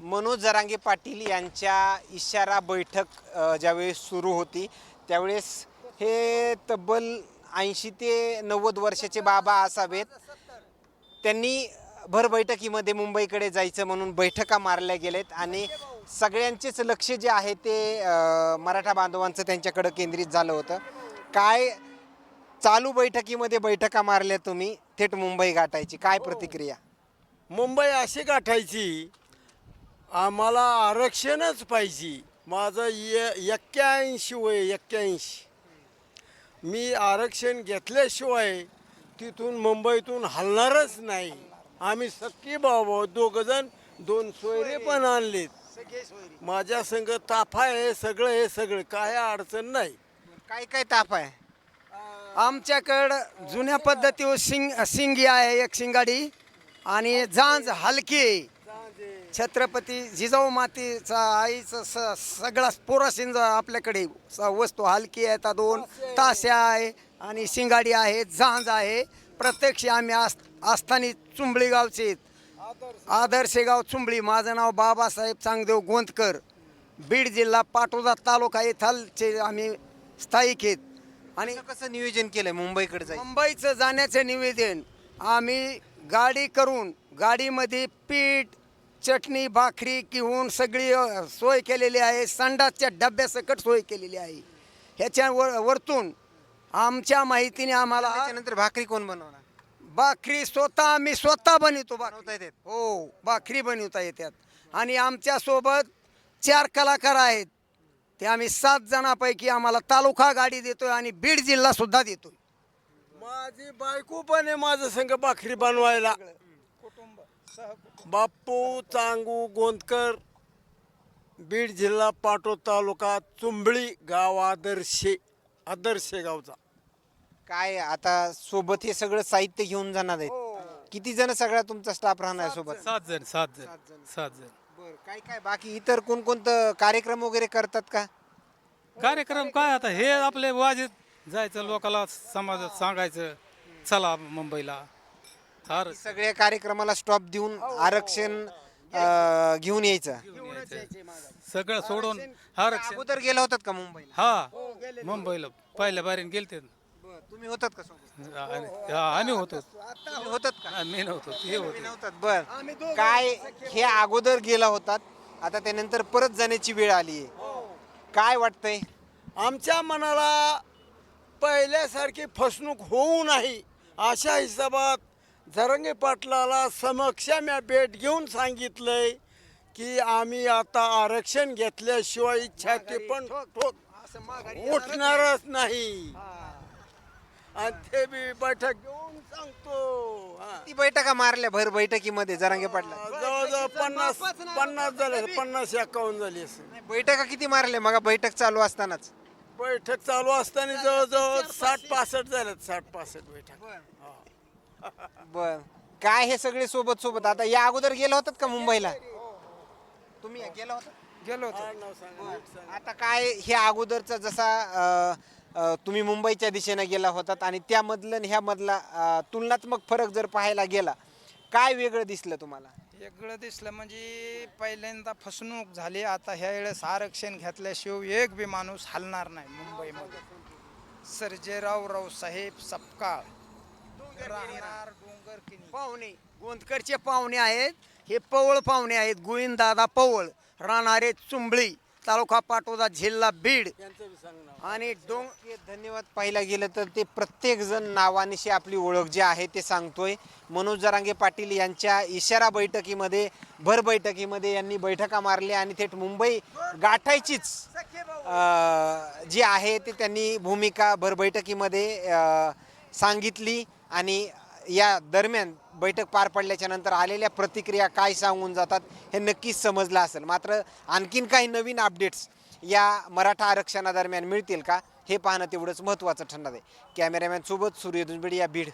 मनोज जरांगे पाटील यांच्या इशारा बैठक ज्यावेळेस सुरू होती त्यावेळेस हे तब्बल ऐंशी ते नव्वद वर्षाचे बाबा असावेत. त्यांनी भर बैठकीमध्ये मुंबईकडे जायचं म्हणून बैठका मारल्या गेलेत आणि सगळ्यांचेच लक्ष जे आहे ते मराठा बांधवांचं त्यांच्याकडं केंद्रित झालं होतं. काय चालू बैठकीमध्ये बैठका मारल्या तुम्ही थेट मुंबई गाठायची? काय प्रतिक्रिया? मुंबई अशी गाठायची आम्हाला आरक्षणच पाहिजे. माझं ये एक्क्याऐंशी वय एक्क्याऐंशी. मी आरक्षण घेतल्याशिवाय तिथून मुंबईतून हलणारच नाही. आम्ही सक्की भाऊ दोघंजण दोन सोयरे पण आणलेत. माझ्या संग ताफा आहे सगळं हे सगळं. काय अडचण नाही. काय काय ताप आहे? आमच्याकडं जुन्या पद्धतीवर शिंग शिंगी आहे एक शिंगाडी. आणि झांज हलकी आहे. छत्रपती जिजाऊ मातीचा आईचं स सगळा पोरा शिंज आपल्याकडे स- वस्तू. हलकी आहेत दोन. ताश्या आहे आणि शिंगाडी आहे झांज आहे. प्रत्यक्ष आम्ही आस आस्थानी चुंबळी गावचे आहेत. आदर्श. गाव चुंबळी. माझं नाव बाबासाहेब चांगदेव गोंदकर. बीड जिल्हा पाटोदा तालुका येथालचे आम्ही स्थायिक आहेत. आणि कसं कसं नियोजन केलंय मुंबईकडे जायचं? मुंबईचं जाण्याचं निवेदन. आम्ही गाडी करून गाडीमध्ये पीठ चटणी भाकरी घेऊन सगळी अ, सोय केलेली आहे. संडासच्या डब्यासकट सोय केलेली आहे. ह्याच्या वर वरतून आमच्या माहितीने आम्हाला त्याच्यानंतर भाकरी कोण बनवणार? भाकरी स्वतः आम्ही स्वतः बनवतो बनवता येतात हो भाकरी बनवता येतात. आणि आमच्यासोबत चार कलाकार आहेत. ते आम्ही सात जणांपैकी आम्हाला तालुका गाडी देतोय आणि बीड जिल्हा सुद्धा देतोय. माझी बायको पण आहे माझं संग भाकरी बनवायला. बाप्पू चांगू गोंदकर बीड जिल्हा पाटो तालुका चुंबळी गाव आदर्शे आदर्शे गावचा. काय आता सोबत हे सगळं साहित्य घेऊन जाणार आहेत. किती जण सगळा तुमचा स्टाफ राहणार आहे सोबत? सात जण सात जण सात जण. सात जण. बरं काय काय बाकी इतर कोणकोणतं कार्यक्रम वगैरे करतात का? कार्यक्रम काय आता? हे आपले वाजीत जायचं लोकाला समाजात सांगायचं चला मुंबईला. फार सगळ्या कार्यक्रमाला स्टॉप देऊन आरक्षण अं, घेऊन यायचं. सगळं सोडून आरक्षण. अगोदर गेला होतात का मुंबईला? हा. मुंबईला. पहिल्या बारीन गेलते. तुम्ही होतात का सोबत? आणि- हा, आम्ही होतो. तुम्ही होतात का? आम्ही नव्हतो. ते होते. तुम्ही नव्हतात. बर. काय हे अगोदर गेला होतात आता त्यानंतर परत जाण्याची वेळ आली आहे. काय वाटतंय? आमच्या मनाला पहिल्यासारखी फसवणूक होऊ नाही अशा हिशोबात जरंगे पाटलाला समक्ष म्या भेट घेऊन सांगितलंय की आम्ही आता आरक्षण घेतल्याशिवाय इच्छा ते पण उठणारच नाही. आणि ते बी बैठक घेऊन सांगतो. हा. ती बैठका मारल्या भर बैठकीमध्ये जरांगे पाटला. जवळजवळ पन्नास पन्नास झाले पन्नास एकावन्न झाली असेल. बैठका किती मारल्या? मग बैठक चालू असतानाच. बैठक चालू असताना जवळजवळ साठ पासष्ट झाल्यात साठ पासष्ट बैठक. बर. काय हे सगळे सोबत सोबत? आता या अगोदर गेला होतात का मुंबईला? तुम्ही गेला होता? गेलो होतो. आता काय हे अगोदरचा जसा अ, अ, तुम्ही मुंबईच्या दिशेने गेला होतात आणि त्यामधलं आणि ह्यामधला अ, तुलनात्मक फरक जर पाहायला गेला काय वेगळं दिसलं तुम्हाला? वेगळं दिसलं म्हणजे पहिल्यांदा फसवणूक झाली. आता ह्या वेळेस आरक्षण घेतल्याशिवाय एक बी माणूस हलणार नाही मुंबईमध्ये. सर्जेराव रावसाहेब सपकाळ. राहणार डोंगर किनी. पाहुणे गोंदकरचे पाहुणे आहेत. हे पवळ पाहुणे आहेत. गोविंदादा पवळ राहणारे चुंबळी तालुका पाटोदा जिल्हा बीड. आणि डोंग हे धन्यवाद पाहिला गेलं तर ते प्रत्येक जण नावानिशी आपली ओळख जी आहे ते सांगतोय. मनोज जरांगे पाटील यांच्या इशारा बैठकीमध्ये भर बैठकीमध्ये यांनी बैठका मारल्या आणि थेट मुंबई गाठायचीच अ, जी आहे ते त्यांनी भूमिका भर बैठकीमध्ये अ, सांगितली. आणि या दरम्यान बैठक पार पडल्याच्या नंतर आलेल्या प्रतिक्रिया काय सांगून जातात हे नक्कीच समजलं असेल. मात्र आणखीन काही नवीन अपडेट्स या मराठा आरक्षणादरम्यान मिळतील का हे पाहणं तेवढंच महत्त्वाचं ठरणार आहे. कॅमेरामॅनसोबत सूर्य या बीड.